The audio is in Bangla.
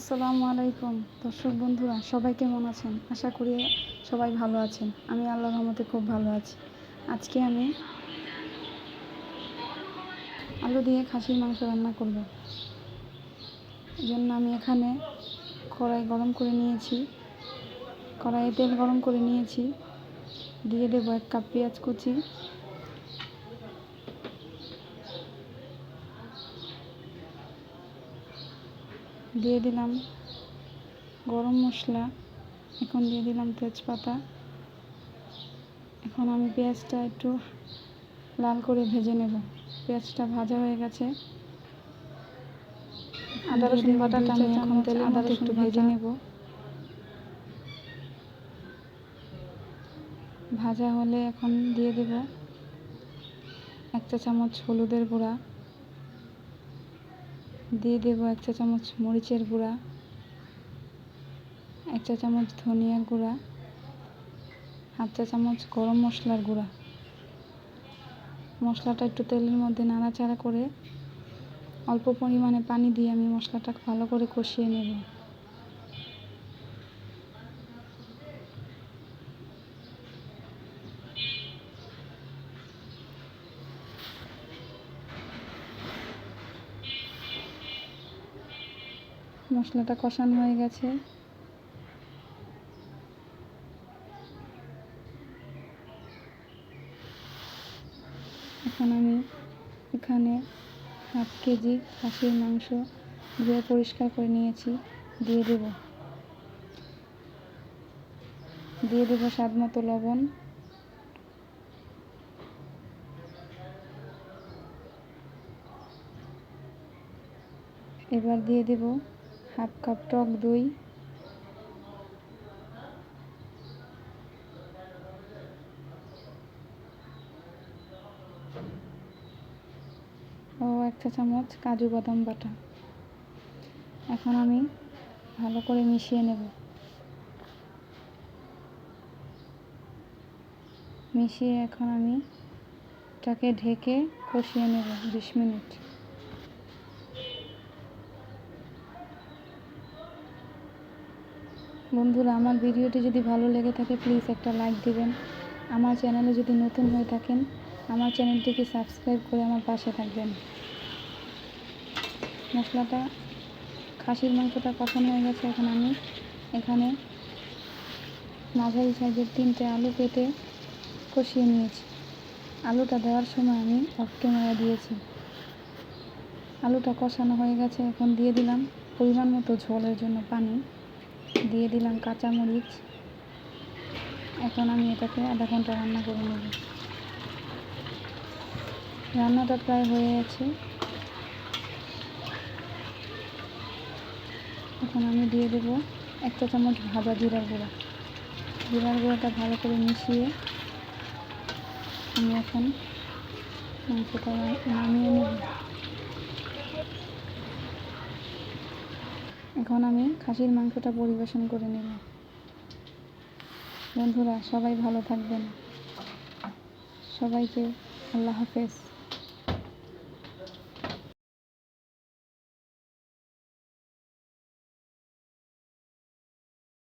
আসসালামু আলাইকুম। দর্শক বন্ধুরা, সবাই কেমন আছেন? আশা করি সবাই ভালো আছেন। আমি আল্লাহর রহমতে খুব ভালো আছি। আজকে আমি আলু দিয়ে খাসির মাংস রান্না করব। জন্য আমি এখানে কড়াই গরম করে নিয়েছি। কড়াইয়ে তেল গরম করে নিয়েছি। দিয়ে দেবো এক কাপ পেঁয়াজ কুচি। দিয়ে দিলাম গরম মশলা এখন দিয়ে দিলাম তেজপাতা। এখন আমি পেঁয়াজটা একটু লাল করে ভেজে নেব। পেঁয়াজটা ভাজা হয়ে গেছে। আদা রসুন বাটাটা আমি এখন তেলে আদা রসুন একটু ভেজে নেব। ভাজা হলে এখন দিয়ে দেব এক চা চামচ হলুদের গুঁড়া। দিয়ে দেবো এক চা চামচ মরিচের গুঁড়া, এক চা চামচ ধনিয়ার গুঁড়া, হাফ চা চামচ গরম মশলার গুঁড়া। মশলাটা একটু তেলের মধ্যে নাড়াচাড়া করে অল্প পরিমাণে পানি দিয়ে আমি মশলাটা ভালো করে কষিয়ে নেব। মশলাটা কষানো হয়ে গেছে। এখন আমি এখানে হাফ কেজি খাসির মাংস ধুয়ে পরিষ্কার করে নিয়েছি। দিয়ে দেব। দিয়ে দেবো স্বাদ মতো লবণ। এবার দিয়ে দেব হাফ কাপ টক দই। ও এক চা চামচ কাজু বাদাম বাটা। এখন আমি ভালো করে মিশিয়ে নেব। মিশিয়ে এখন আমি এটাকে ঢেকে কষিয়ে নেব বিশ মিনিট। বন্ধুরা, আমার ভিডিওটি যদি ভালো লেগে থাকে প্লিজ একটা লাইক দিবেন। আমার চ্যানেলে যদি নতুন হয়ে থাকেন, আমার চ্যানেলটিকে সাবস্ক্রাইব করে আমার পাশে থাকবেন। মশলাটা, খাসির মাংসটা কষানো হয়ে গেছে এখন আমি। এখানে মাঝারি সাইজের তিনটে আলু কেটে কষিয়ে নিয়েছি। আলুটা দেওয়ার সময় আমি অফ ক্যামেরা দিয়েছি। আলুটা কষানো হয়ে গেছে, এখন দিয়ে দিলাম পরিমাণ মতো ঝোলের জন্য পানি। দিয়ে দিলাম কাঁচামরিচ। এখন আমি এটাকে আধা ঘণ্টা রান্না করে নেব। রান্নাটা প্রায় হয়ে গেছে। এখন আমি দিয়ে দেব একটা চামচ ভাজা জিরার গুঁড়া। জিরার গুঁড়াটা ভালো করে মিশিয়ে আমি এখন মাংসটা নামিয়ে নেব। এখন আমি খাসির মাংসটা পরিবেশন করে নেব। বন্ধুরা সবাই ভালো থাকবেন। সবাইকে আল্লাহ হাফেজ।